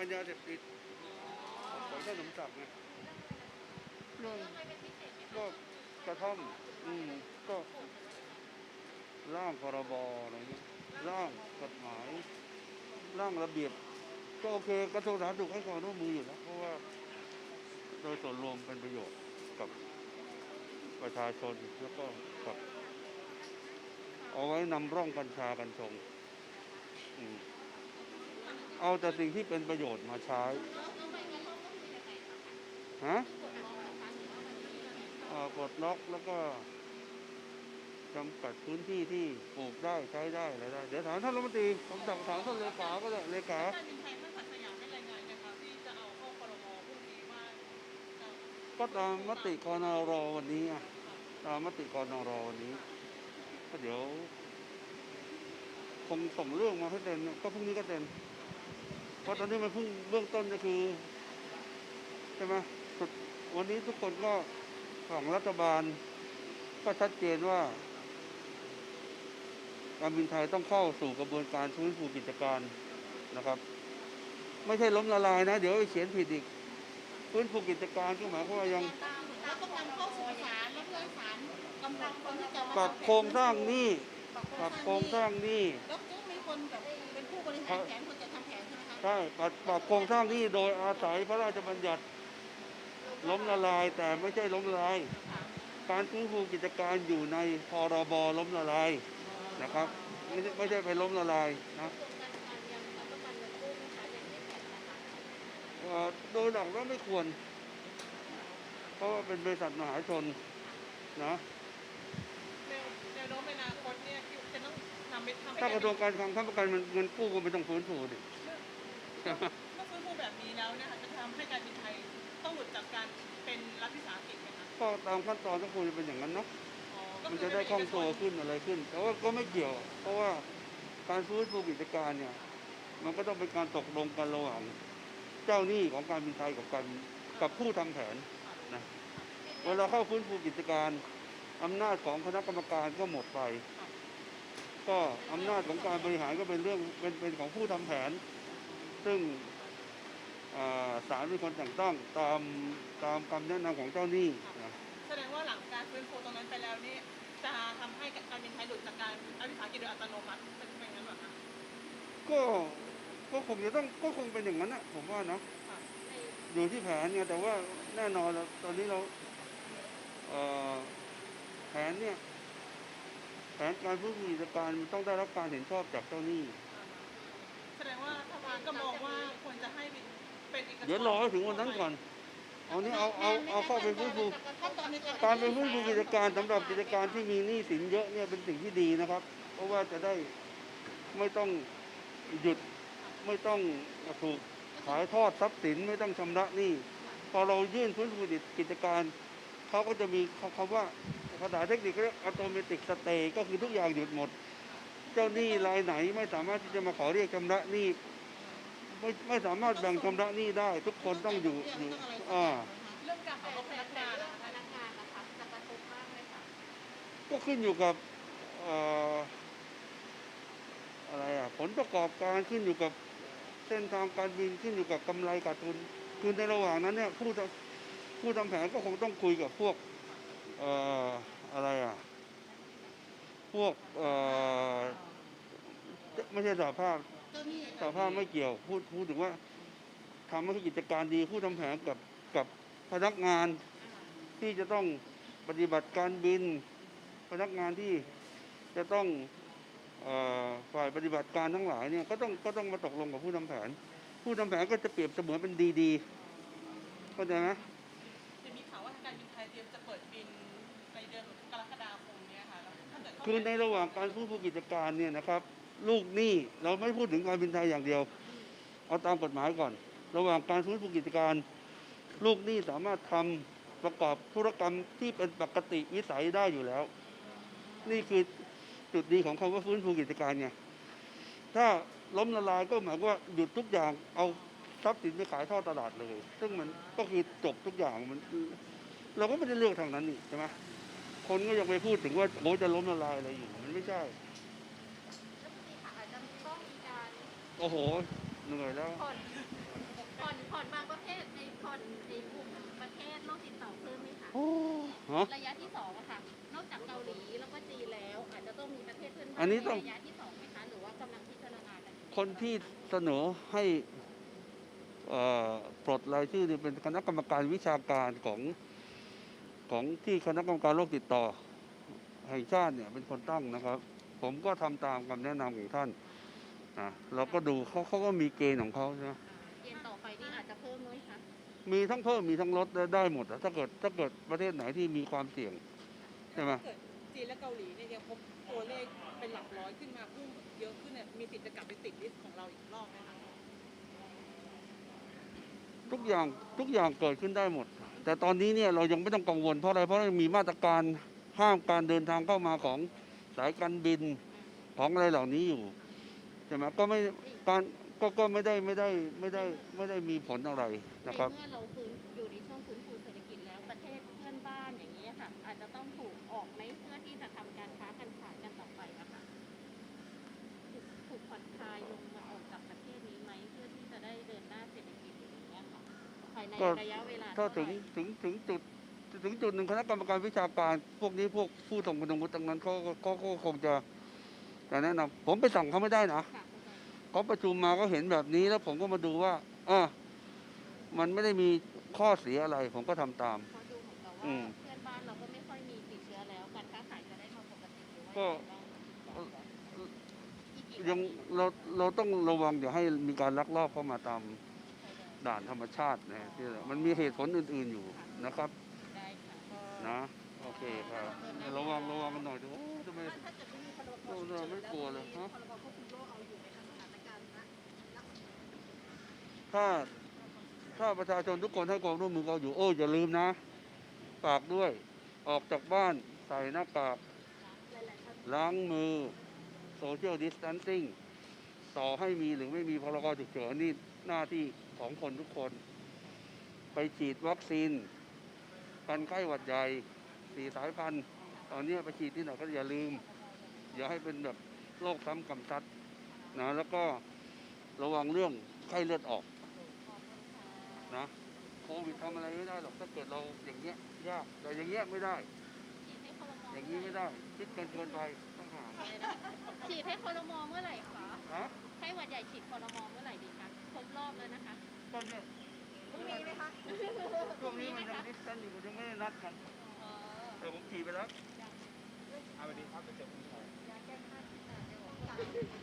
การยาเสพติดของท่านสมศักดิ์ไงเรื่องก็กระท่อม อืมก็ร่างพรบอะไรเงี้ยร่างกฎหมาย ร่างระเบียบ ก็โอเคกระทรวงสาธารณสุขให้ความร่วมมืออยู่แล้วเพราะว่า โดยส่วนรวมเป็นประโยชน์กับประชาชนแล้วก็กับเอาไว้นำร่องกัญชากัญชง อืม เอาแต่สิ่งที่เป็นประโยชน์มาใช้ฮะกดล็อกแล้วก็จำกัดพื้นที่ที่ปลูกได้ใช้ได้อะไรได้ เดี๋ยวถามท่านรัฐมนตรีผมสั่งถามท่านเลขาก็ได้เลขาก็ตามมติกนรอวันนี้อะตามมติกนรวันนี้ก็เดี๋ยวคงส่งเรื่องมาให้เต็นก็พรุ่งนี้ก็เต็น ราะตอนนี้มันเพิ่งเบื้องต้นก็คือใช่ไหมสุดวันนี้ทุกคนก็ของรัฐบาล ก็ชัดเจนว่าการบินไทยต้องเข้าสู่กระบวนการฟื้นฟูกิจการนะครับ ไม่ใช่ล้มละลายนะ เดี๋ยวไปเขียนผิดอีกฟื้นฟูกิจการก็หมายความว่ายังแล้วต้องนำเข้าสู่ศาลแล้วเพื่อให้ศาลกำหนดคนที่จะมาปรับโครงสร้างหนี้ปรับโครงสร้างหนี้แล้วก็มีคน ใช่ไหมคะใช่ปรับปรับโครงสร้างหนี้โดยอาศัยพระราชบัญญัติ ล้มละลายแต่ไม่ใช่ล้มละลาย การฟื้นฟูกิจการอยู่ในพรบล้มละลายนะครับ ไม่ใช่ไม่ใช่ไปล้มละลายนะเอ่อโดยหลักแล้วไม่ควร เพราะว่าเป็นบริษัทมหาชนนะแนวแนวโน้มในอนาคตเนี่ยที่จะต้องนำไปทำให้ถ้ากระทรวงการคลังค้ำประกันมันเงินกู้ก็ไม่ต้องฟื้นฟูดิ เมื่อฟื้นฟูแบบนี้แล้วเนี่ยค่ะจะทำให้การบินไทยต้องหลุดจากการเป็นรัฐวิสาหกิจไหมคะก็ตามขั้นตอนต้องควรจะเป็นอย่างนั้นเนาะ อ๋อก็มันคืจะได้คล่องตัวขึ้นอะไรขึ้น แต่ว่าก็ไม่เกี่ยว เพราะว่าการฟื้นฟูกิจการเนี่ย มันก็ต้องเป็นการตกลงกันระหว่างเจ้าหนี้ของการบินไทยกับการกับผู้ทำแผนนะ เวลาเข้าฟื้นฟูกิจการอำนาจของคณะกรรมการก็หมดไป ก็อำนาจของการบริหารก็เป็นเรื่องเป็นเป็นของผู้ทำแผน ซึ่งอ่าศาลเป็นคนแต่งตั้งตามตามคำแนะนำของเจ้าหนี้นะแสดงว่าหลังการฟื้นฟูตรงนั้นไปแล้วนี่จะทำให้การบินไทยหลุดจากการรัฐวิสาหกิจโดยอัตโนมัติเป็นอย่างนั้นเหรอคะก็ก็คงจะต้องก็คงเป็นอย่างนั้นนะผมว่านะอยู่ที่แผนเนี่ยแต่ว่าแน่นอนแล้วตอนนี้เราเอ่อแผนเนี่ยแผนการฟื้นฟูกิจการมันต้องได้รับการเห็นชอบจากเจ้าหนี้ แสดงว่ารัฐบาลก็มองว่าควรจะให้เป็นเอกชนเดี๋ยวรอให้ถึงวันนั้นก่อน เอานี่เอาเอาเอาเข้าไปฟื้นฟูขั้นตอนในการการไปฟื้นฟูกิจการสำหรับกิจการที่มีหนี้สินเยอะเนี่ยเป็นสิ่งที่ดีนะครับ เพราะว่าจะได้ไม่ต้องหยุดไม่ต้องถูกขายทอดทรัพย์สินไม่ต้องชำระหนี้พอเรายื่นฟื้นฟูกิจการเขาก็จะมีคำว่าภาษาเทคนิคเรียกอัตโนมัติสเตย์ก็คือทุกอย่างหยุดหมดเจ้าหนี้รายไหนไม่สามารถที่จะมาขอเรียกชำระหนี้ไม่ไม่สามารถแบ่งชำระหนี้ได้ ทุกคนต้องอยู่อยู่อ่าเรื่องการเอาพนักงานนะคะพนักงานนะคะจะกระทบมากเลยค่ะก็ขึ้นอยู่กับเอ่ออะไรอะผลประกอบการขึ้นอยู่กับเส้นทางการบินขึ้นอยู่กับกำไรขาดทุนคือในระหว่างนั้นเนี่ยผู้ทำผู้ทำแผนก็คงต้องคุยกับพวกเอ่ออะไรอะ พวกเอ่อไม่ใช่สหภาพเจ้าหนี้สหภาพไม่เกี่ยวพูดพูดถึงว่าทำให้กิจการดีผู้ทำแผนกับกับพนักงานที่จะต้องปฏิบัติการบิน พนักงานที่จะต้องฝ่ายปฏิบัติการทั้งหลายเนี่ยก็ต้องก็ต้องมาตกลงกับผู้ทำแผน ผู้ทำแผนก็จะเปรียบเสมือนเป็นดีดีๆเข้าใจไหมจะมีข่าวว่าทางการบินไทยเตรียมจะเปิดบินในเดือนกรกฎาคมเนี้ยค่ะ คือในระหว่างการฟื้นฟูกิจการเนี่ยนะครับ ลูกหนี้เราไม่พูดถึงการบินไทยอย่างเดียว เอาตามกฎหมายก่อน ระหว่างการฟื้นฟูกิจการ ลูกหนี้สามารถทำประกอบธุรกรรมที่เป็นปกติวิสัยได้อยู่แล้ว นี่คือจุดดีของคำว่าฟื้นฟูกิจการไงถ้าล้มละลายก็หมายว่าหยุดทุกอย่างเอาทรัพย์สินไปขายทอดตลาดเลย ซึ่งมันก็คือจบทุกอย่างมัน เราก็ไม่ได้เลือกทางนั้นนี่ใช่ไหม คนก็ยังไปพูดถึงว่าโอ้จะล้มละลายอะไรอยู่มันไม่ใช่แล้วบางทีค่ะอาจจะต้องมีการโอ้โหเหนื่อยแล้ว ผ่อนผ่อนผ่อนบางประเภทในผ่อนในกลุ่มประเทศโรคติดต่อเพิ่มไหมคะโอ้ฮะ ระยะที่สองอะค่ะ นอกจากเกาหลีแล้วก็จีนแล้ว อาจจะต้องมีประเทศเพื่อนบ้าอันนี้ต้อง ในระยะที่สองไหมคะหรือว่ากำลังพิจารณากันอยู่คนที่เสนอให้เอ่อปลดรายชื่อนี่เป็นคณะกรรมการวิชาการของ ของที่คณะกรรมการโรคติดต่อ แห่งชาติเนี่ยเป็นคนตั้งนะครับ ผมก็ทำตามคำแนะนำของท่านนะเราก็ดูเขาเขาก็มีเกณฑ์ของเขานะเกณฑ์ต่อไปนี่อาจจะเพิ่มไหมคะมีทั้งเพิ่มมีทั้งลดได้ได้หมดอะถ้าเกิดถ้าเกิดประเทศไหนที่มีความเสี่ยงใช่ไหมถ้าเกิดจีนและเกาหลีเนี่ยยังพบตัวเลขเป็นหลักร้อยขึ้นมาพุ่งเยอะขึ้นเนี่ยมีสิทธิ์จะกลับไปติดลิสต์ของเราอีกรอบไหมคะ ทุกอย่างทุกอย่างเกิดขึ้นได้หมด แต่ตอนนี้เนี่ยเรายังไม่ต้องกังวลเพราะอะไรเพราะมีมาตรการห้ามการเดินทางเข้ามาของสายการบินของอะไรเหล่านี้อยู่ใช่ไหมก็ไม่การก็ก็ไม่ได้ไม่ได้ไม่ได้ไม่ได้มีผลอะไรนะครับเมื่อเราฟื้นอ ก็ ระยะเวลาถ้าเท่าถึงไหร่ถึงถึงจุดถึงจุดหนึ่งคณะกรรมการวิชาการ พวกนี้พวกผู้ทรงคุณวุฒิตรงนั้นเขาก็เขาก็คงจะจะแนะนำผมไปสั่งเขาไม่ได้นะค่ะเข้าใจเขาประชุมมาก็เห็นแบบนี้แล้วผมก็มาดูว่าอะมันไม่ได้มีข้อเสียอะไร ผมก็ทำตาม เพราะดูเหมือนกับอืว่ามเพื่อนบ้านเราก็ไม่ค่อยมีติดเชื้อแล้ว การค้าขายจะได้มาปกติหรือว่าก็อีกกี่ยังวันเราเราต้องระวังอย่าให้มีการลักลอบเข้ามาตาม ด่านธรรมชาตินะที่มันมีเหตุผลอื่นๆอยู่นะครับได้ค่ะก็นะโอเคครับระวังระวังกันหน่อยดูโอ้ทำไมถ้าเกิดไม่มีพรบโอ้เราไม่กลัวเลยฮะพรบควบคุมโรคเอาอยู่ในสถานการณ์นะถ้าถ้าประชาชนทุกคนให้ความร่วมมือเราอยู่โอ้อย่าลืมนะฝากด้วย ออกจากบ้านใส่หน้ากากหลายๆท่านล้างมือโซเชียลดิส a ทนซิ่ง ต่อให้มีหรือไม่มีพรกฉุกเฉินนี่หน้าที่ของคนทุกคน ไปฉีดวัคซีนกันไข้หวัดใหญ่สี่สายพันธุ์ตอนนี้ไปฉีดที่ไหนก็อย่าลืม อย่าให้เป็นแบบโรคซ้ำกำซัดนะแล้วก็ระวังเรื่องไข้เลือดออกนะโควิดทำอะไรไม่ได้หรอกถ้าเกิดเราอย่างเงี้ยยากแต่อย่างเงี้ยไม่ได้ฉีดให้ครมอย่างนี้ไม่ได้คิดเกินเกินไปต้องหาอะไรนะฉีดให้ครมเมื่อไหร่ ญ่ฉีดครมเมื่อไหร่ดีคะครบรอบแล้วนะคะตอนเนี้ยพรุ่งนี้ไหมคะช่วงนี้มันยังดิสตันอยู่ยังไม่ได้นัดกันเออแต่ผมขี่ไปแล้วยาแก้ไข้ค่ะเดี๋ยว